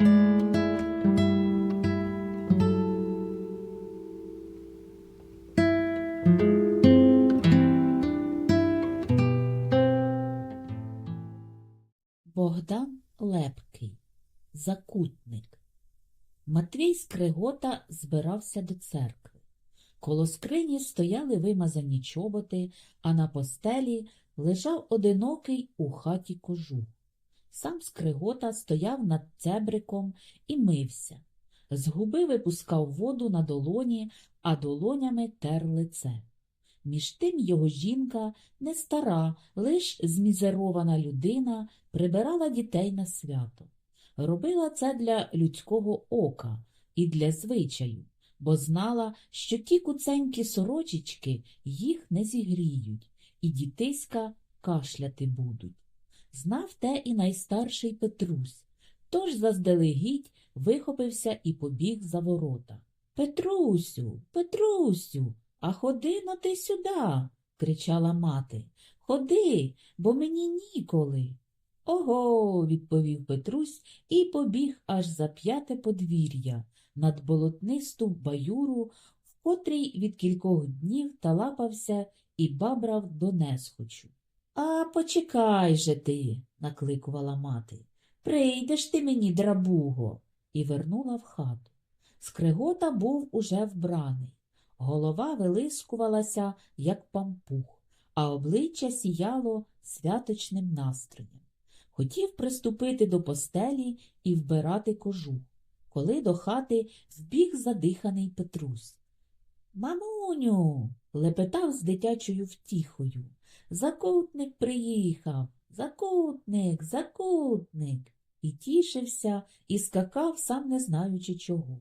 Богдан Лепкий Закутник Матвій Скригота збирався до церкви. Коло скрині стояли вимазані чоботи, а на постелі лежав одинокий у хаті кожух. Сам Скригота стояв над цебриком і мився. З губи випускав воду на долоні, а долонями тер лице. Між тим його жінка, не стара, лиш змізерована людина, прибирала дітей на свято. Робила це для людського ока і для звичаю, бо знала, що ті куценькі сорочечки їх не зігріють, і дітиська кашляти будуть. Знав те і найстарший Петрусь, тож заздалегідь вихопився і побіг за ворота. Петрусю, Петрусю, а ходи но ти сюди, кричала мати. Ходи, бо мені ніколи. Ого, відповів Петрусь і побіг аж за п'яте подвір'я над болотнисту баюру, в котрій від кількох днів талапався і бабрав до несхочу. А почекай же ти, накликувала мати. Прийдеш ти мені, драбуго, і вернула в хату. Скригота був уже вбраний. Голова вилискувалася, як пампух, а обличчя сіяло святочним настроєм. Хотів приступити до постелі і вбирати кожух, коли до хати вбіг задиханий Петрусь. Мамуню, лепетав з дитячою втіхою. Закутник приїхав, закутник, закутник. І тішився, і скакав, сам не знаючи чого.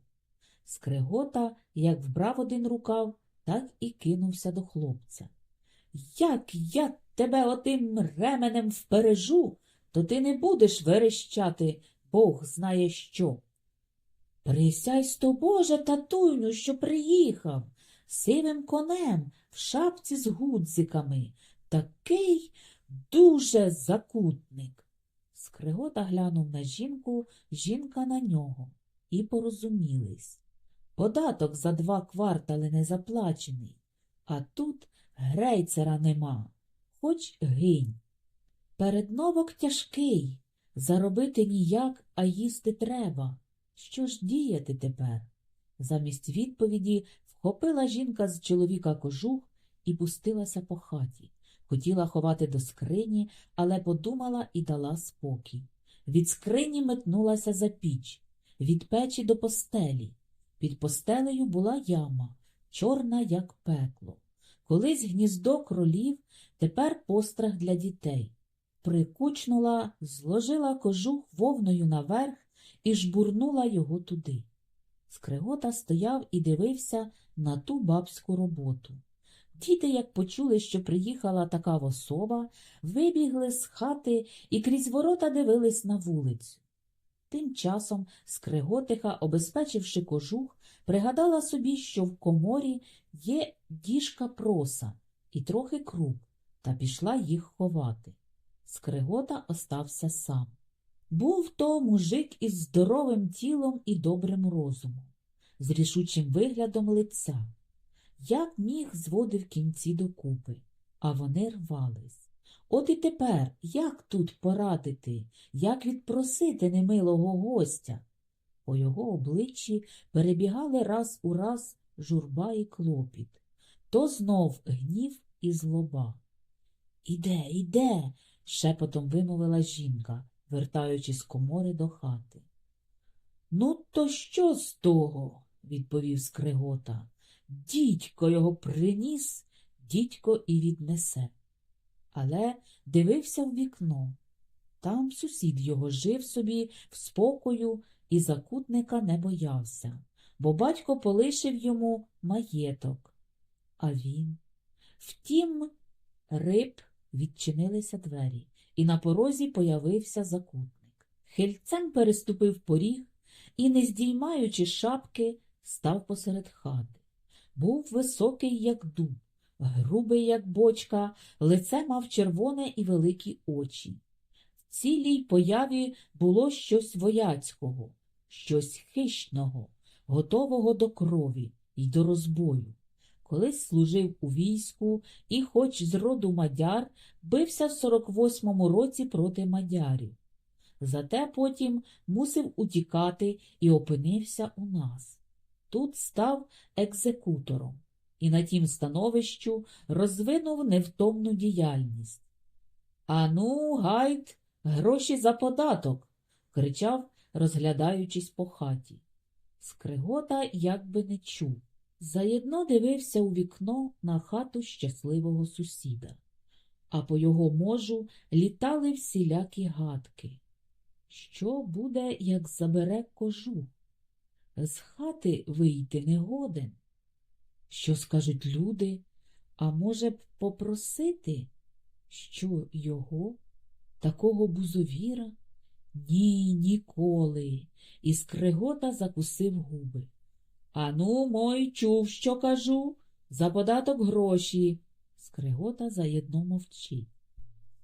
Скригота, як вбрав один рукав, так і кинувся до хлопця. Як я тебе отим ременем впережу, то ти не будеш верещати, Бог знає що. Присяйсто Боже, татуйню, що приїхав, сивим конем, в шапці з гудзиками, такий дуже закутник. Скригота глянув на жінку, жінка на нього, і порозумілись. Податок за два квартали не заплачений, а тут грейцера нема, хоч гинь. Передновок тяжкий, заробити ніяк, а їсти треба. Що ж діяти тепер? Замість відповіді вхопила жінка з чоловіка кожух і пустилася по хаті. Хотіла ховати до скрині, але подумала і дала спокій. Від скрині метнулася за піч, від печі до постелі. Під постелею була яма, чорна, як пекло. Колись гніздо кролів, тепер пострах для дітей. Прикучнула, зложила кожух вовною наверх і жбурнула його туди. Скригота стояв і дивився на ту бабську роботу. Діти, як почули, що приїхала така особа, вибігли з хати і крізь ворота дивились на вулицю. Тим часом Скриготиха, обезпечивши кожух, пригадала собі, що в коморі є діжка проса і трохи круп, та пішла їх ховати. Скригота остався сам. Був то мужик із здоровим тілом і добрим розумом, з рішучим виглядом лиця. Як міг зводив кінці докупи, а вони рвались. От і тепер як тут порадити, як відпросити немилого гостя? По його обличчі перебігали раз у раз журба і клопіт, то знов гнів і злоба. Іде, іде, шепотом вимовила жінка, вертаючись з комори до хати. Ну, то що з того? відповів Скригота. Дідько його приніс, дідько і віднесе. Але дивився в вікно. Там сусід його жив собі в спокою і закутника не боявся, бо батько полишив йому маєток. А він. Втім, риб відчинилися двері, і на порозі появився закутник. Хильцем переступив поріг і, не здіймаючи шапки, став посеред хати. Був високий, як дуб, грубий, як бочка, лице мав червоне і великі очі. В цілій появі було щось вояцького, щось хищного, готового до крові й до розбою. Колись служив у війську і, хоч з роду мадяр, бився в 48-му році проти мадярів. Зате потім мусив утікати і опинився у нас. Тут став екзекутором і на тім становищу розвинув невтомну діяльність. Ану, гайд, гроші за податок, кричав, розглядаючись по хаті. Скригота якби не чув. Заєдно дивився у вікно на хату щасливого сусіда, а по його можу літали всілякі гадки. Що буде, як забере кожух? З хати вийти не годен. Що скажуть люди? А може б попросити, що його, такого бузовіра? Ні, ніколи. І скригота закусив губи. Ану, мой, чув, що кажу, за податок гроші. Скригота заєдно мовчить.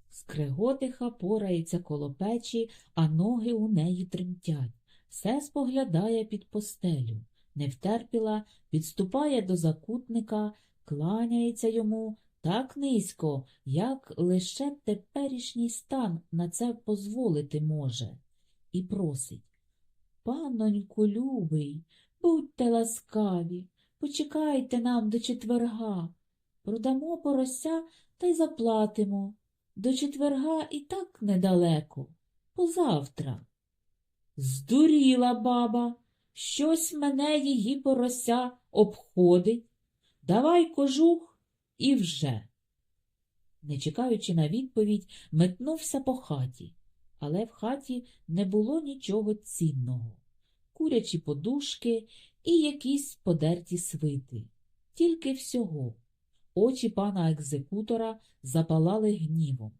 Скриготиха порається коло печі, а ноги у неї тремтять. Все споглядає під постелю. Не втерпіла, підступає до закутника, кланяється йому так низько, як лише теперішній стан на це позволити може, і просить. Паноньку любий, будьте ласкаві, почекайте нам до четверга. Продамо порося та й заплатимо. До четверга і так недалеко, позавтра. Здуріла баба, щось мене її порося обходить. Давай кожух і вже. Не чекаючи на відповідь, метнувся по хаті, але в хаті не було нічого цінного. Курячі подушки і якісь подерті свити. Тільки всього. Очі пана екзекутора запалали гнівом.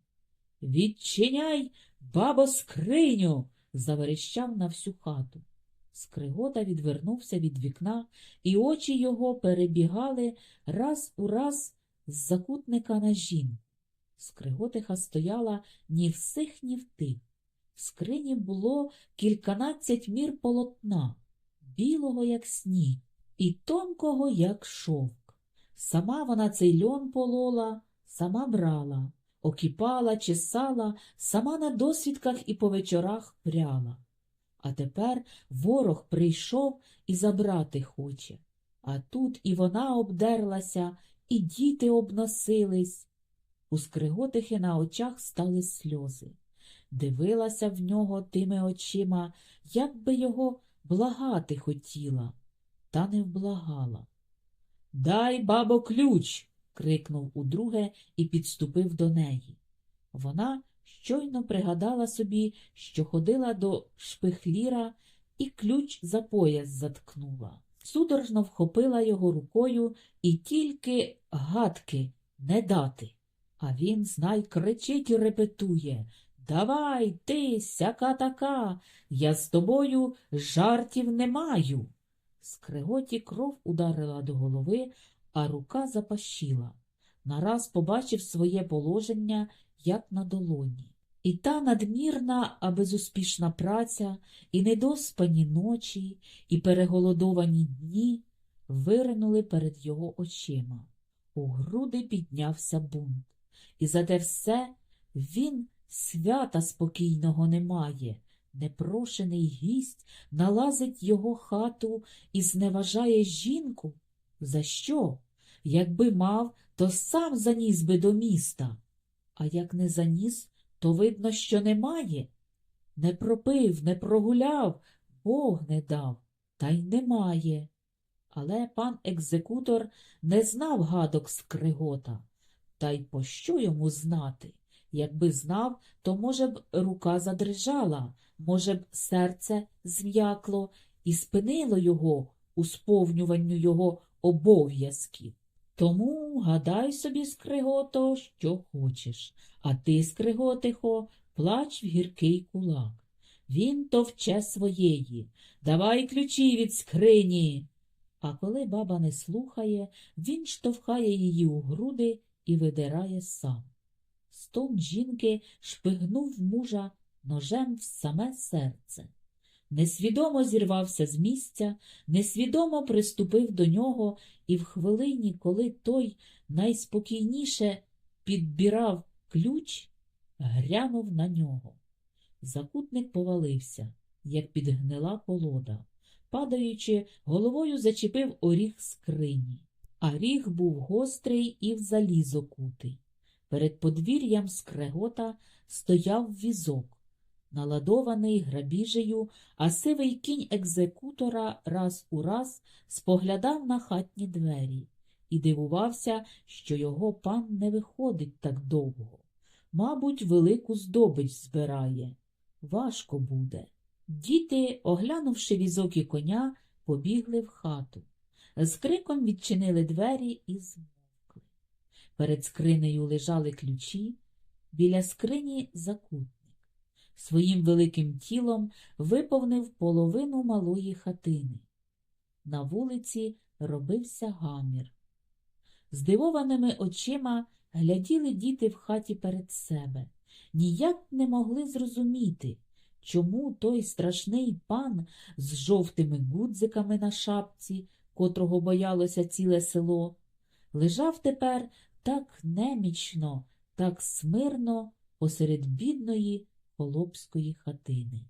Відчиняй, бабо, скриню. заверещав на всю хату. Скригота відвернувся від вікна, і очі його перебігали раз у раз з закутника на жінку. Скриготиха стояла ні в сих, ні в тих. В скрині було кільканадцять мір полотна, білого, як сніг, і тонкого, як шовк. Сама вона цей льон полола, сама брала, окіпала, чесала, сама на досвідках і по вечорах пряла. А тепер ворог прийшов і забрати хоче. А тут і вона обдерлася, і діти обносились. У скриготихи на очах стали сльози. Дивилася в нього тими очима, як би його благати хотіла, та не вблагала. Дай, бабо, ключ. крикнув удруге і підступив до неї. Вона щойно пригадала собі, що ходила до шпихліра і ключ за пояс заткнула. Судорожно вхопила його рукою і тільки гадки не дати. А він, знай, кричить і репетує Давай, ти, сяка така, я з тобою жартів не маю. Скриготі кров ударила до голови, а рука запашіла. Нараз побачив своє положення, як на долоні. І та надмірна, а безуспішна праця, і недоспані ночі, і переголодовані дні виринули перед його очима. У груди піднявся бунт. І за те все він свята спокійного не має. Непрошений гість налазить його хату і зневажає жінку. За що? Якби мав, то сам заніс би до міста. А як не заніс, то видно, що немає. Не пропив, не прогуляв, Бог не дав, та й немає. Але пан екзекутор не знав гадок скригота. Та й пощо йому знати? Якби знав, то, може б, рука задрижала, може б, серце зм'якло і спинило його у сповнюванню його обов'язків. Тому гадай собі, скригото, що хочеш, а ти, скриготихо, плач в гіркий кулак. Він товче своєї. Давай ключі від скрині. А коли баба не слухає, він штовхає її у груди і видирає сам. Стон жінки шпигнув мужа ножем в саме серце. несвідомо зірвався з місця, несвідомо приступив до нього, і в хвилині, коли той найспокійніше підбирав ключ, грянув на нього. Закутник повалився, як підгнила колода. Падаючи, головою зачепив оріг скрині. А ріг був гострий і в залізо кутий. Перед подвір'ям скрегота стояв візок, наладований грабіжею, а сивий кінь екзекутора раз у раз споглядав на хатні двері і дивувався, що його пан не виходить так довго. Мабуть, велику здобич збирає. Важко буде. Діти, оглянувши візок і коня, побігли в хату. З криком відчинили двері і змовкли. Перед скринею лежали ключі, біля скрині закутник. Своїм великим тілом виповнив половину малої хатини. На вулиці робився гамір. Здивованими очима гляділи діти в хаті перед себе, ніяк не могли зрозуміти, чому той страшний пан з жовтими гудзиками на шапці, котрого боялося ціле село, лежав тепер так немічно, так смирно посеред бідної холопської хатини.